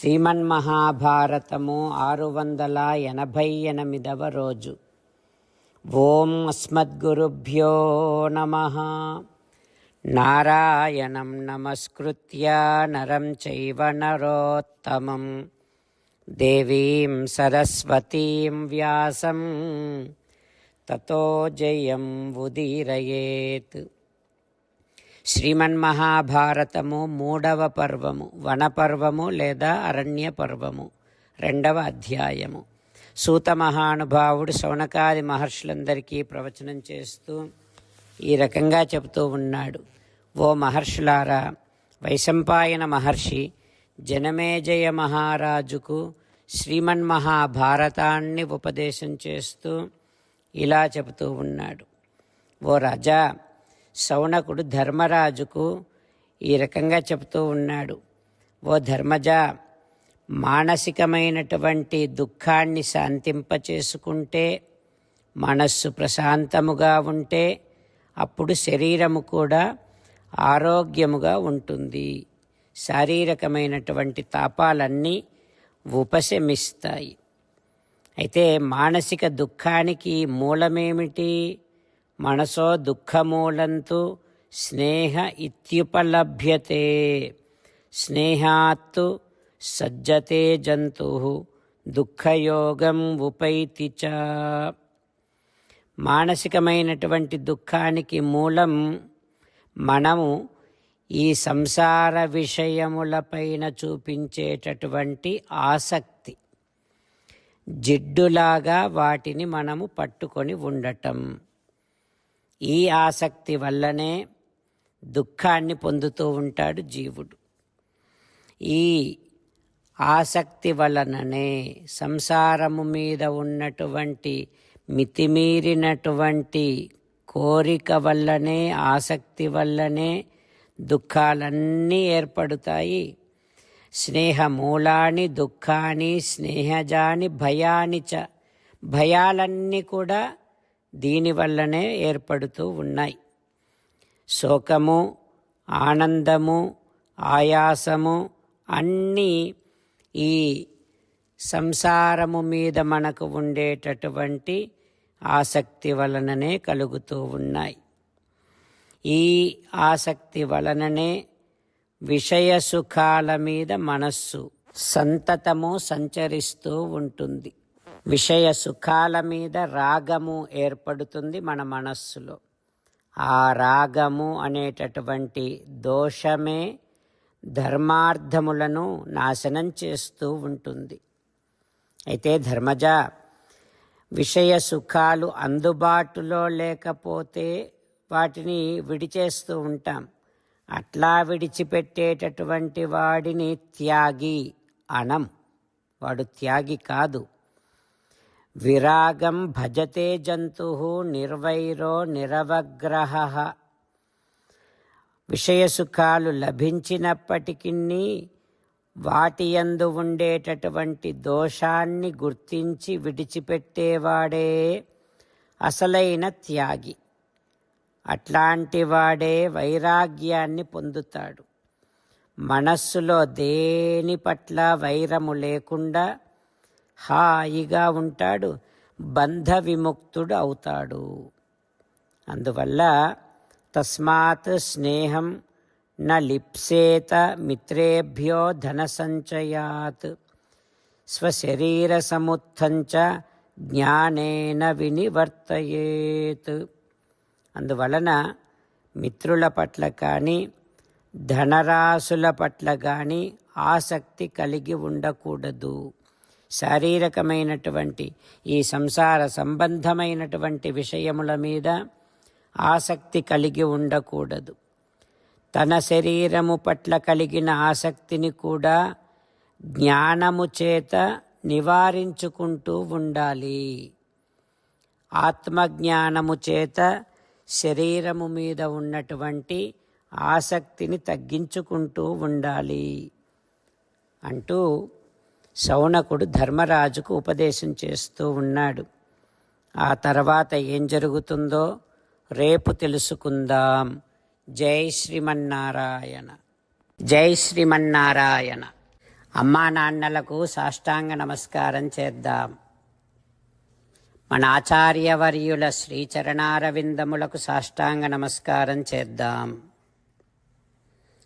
శ్రీమన్మహాభారతము ఆరు వందల ఎనభై ఎనిమిదవ రోజు. ఓం అస్మద్గురుభ్యో నమ. నారాయణం నమస్కృత్య నరం చైవ నరోత్తమం. దేవీం సరస్వతీం వ్యాసం. తతో జయం ఉదీరయేత్. శ్రీమన్మహాభారతము మూడవ పర్వము వనపర్వము లేదా అరణ్య పర్వము రెండవ అధ్యాయము. సూత మహానుభావుడు శౌనకాది మహర్షులందరికీ ప్రవచనం చేస్తూ ఈ రకంగా చెబుతూ ఉన్నాడు. ఓ మహర్షులారా వైశంపాయన మహర్షి జనమేజయ మహారాజుకు శ్రీమన్మహాభారతాన్ని ఉపదేశం చేస్తూ ఇలా చెబుతూ ఉన్నాడు. ఓ రాజా శౌనకుడు ధర్మరాజుకు ఈ రకంగా చెబుతూ ఉన్నాడు. ఓ ధర్మజ మానసికమైనటువంటి దుఃఖాన్ని శాంతింపచేసుకుంటే మనస్సు ప్రశాంతముగా ఉంటే అప్పుడు శరీరము కూడా ఆరోగ్యముగా ఉంటుంది. శారీరకమైనటువంటి తాపాలన్నీ ఉపశమిస్తాయి. అయితే మానసిక దుఃఖానికి మూలమేమిటి? మనసో దుఃఖమూలంతు స్నేహ ఇత్యుపలభ్యతే. స్నేహాత్తు సజ్జతే జంతు దుఃఖయోగం ఉపైతి చ. మానసికమైనటువంటి దుఃఖానికి మూలం మనము ఈ సంసార విషయములపైన చూపించేటటువంటి ఆసక్తి. జిడ్డులాగా వాటిని మనము పట్టుకొని ఉండటం. ఈ ఆసక్తి వల్లనే దుఃఖాన్ని పొందుతూ ఉంటాడు జీవుడు. ఈ ఆసక్తి వలననే సంసారము మీద ఉన్నటువంటి మితిమీరినటువంటి కోరిక వల్లనే ఆసక్తి వల్లనే దుఃఖాలన్నీ ఏర్పడుతాయి. స్నేహమూలాని దుఃఖాని స్నేహజాని భయాని చ భయాలన్నీ కూడా దీనివల్లనే ఏర్పడుతూ ఉన్నాయి. శోకము ఆనందము ఆయాసము అన్నీ ఈ సంసారము మీద మనకు ఉండేటటువంటి ఆసక్తి వలననే కలుగుతూ ఉన్నాయి. ఈ ఆసక్తి వలననే విషయ సుఖాల మీద మనస్సు సంతతము సంచరిస్తూ ఉంటుంది. విషయ సుఖాల మీద రాగము ఏర్పడుతుంది మన మనస్సులో. ఆ రాగము అనేటటువంటి దోషమే ధర్మార్థములను నాశనం చేస్తూ ఉంటుంది. అయితే ధర్మజ విషయ సుఖాలు అందుబాటులో లేకపోతే వాటిని విడిచేస్తూ ఉంటాం. అట్లా విడిచిపెట్టేటటువంటి వాడిని త్యాగి అనం. వాడు త్యాగి కాదు. విరాగం భజతే జంతు నిర్వైరో నిరవగ్రహ. విషయసుఖాలు లభించినప్పటికీ వాటి యందు ఉండేటటువంటి దోషాన్ని గుర్తించి విడిచిపెట్టేవాడే అసలైన త్యాగి. అట్లాంటి వాడే వైరాగ్యాన్ని పొందుతాడు. మనస్సులో దేని పట్ల వైరము లేకుండా హాయిగా ఉంటాడు బంధ విముక్తుడు అవుతాడు. అందువల్ల తస్మాత్ స్నేహం న లిప్సేత మిత్రేభ్యో ధన సంచయాత్ స్వశరీర సముత్థంచ జ్ఞానేన వినివర్తయేత్. అందువలన మిత్రుల పట్ల కానీ ధనరాశుల పట్ల కానీ ఆసక్తి కలిగి ఉండకూడదు. శారీరకమైనటువంటి ఈ సంసార సంబంధమైనటువంటి విషయముల మీద ఆసక్తి కలిగి ఉండకూడదు. తన శరీరము పట్ల కలిగిన ఆసక్తిని కూడా జ్ఞానము చేత నివారించుకుంటూ ఉండాలి. ఆత్మజ్ఞానము చేత శరీరము మీద ఉన్నటువంటి ఆసక్తిని తగ్గించుకుంటూ ఉండాలి. అంటూ శౌనకుడు ధర్మరాజుకు ఉపదేశం చేస్తూ ఉన్నాడు. ఆ తర్వాత ఏం జరుగుతుందో రేపు తెలుసుకుందాం. జై శ్రీమన్నారాయణ. జై శ్రీమన్నారాయణ. అమ్మా నాన్నలకు సాష్టాంగ నమస్కారం చేద్దాం. మన ఆచార్యవర్యుల శ్రీచరణారవిందములకు సాష్టాంగ నమస్కారం చేద్దాం.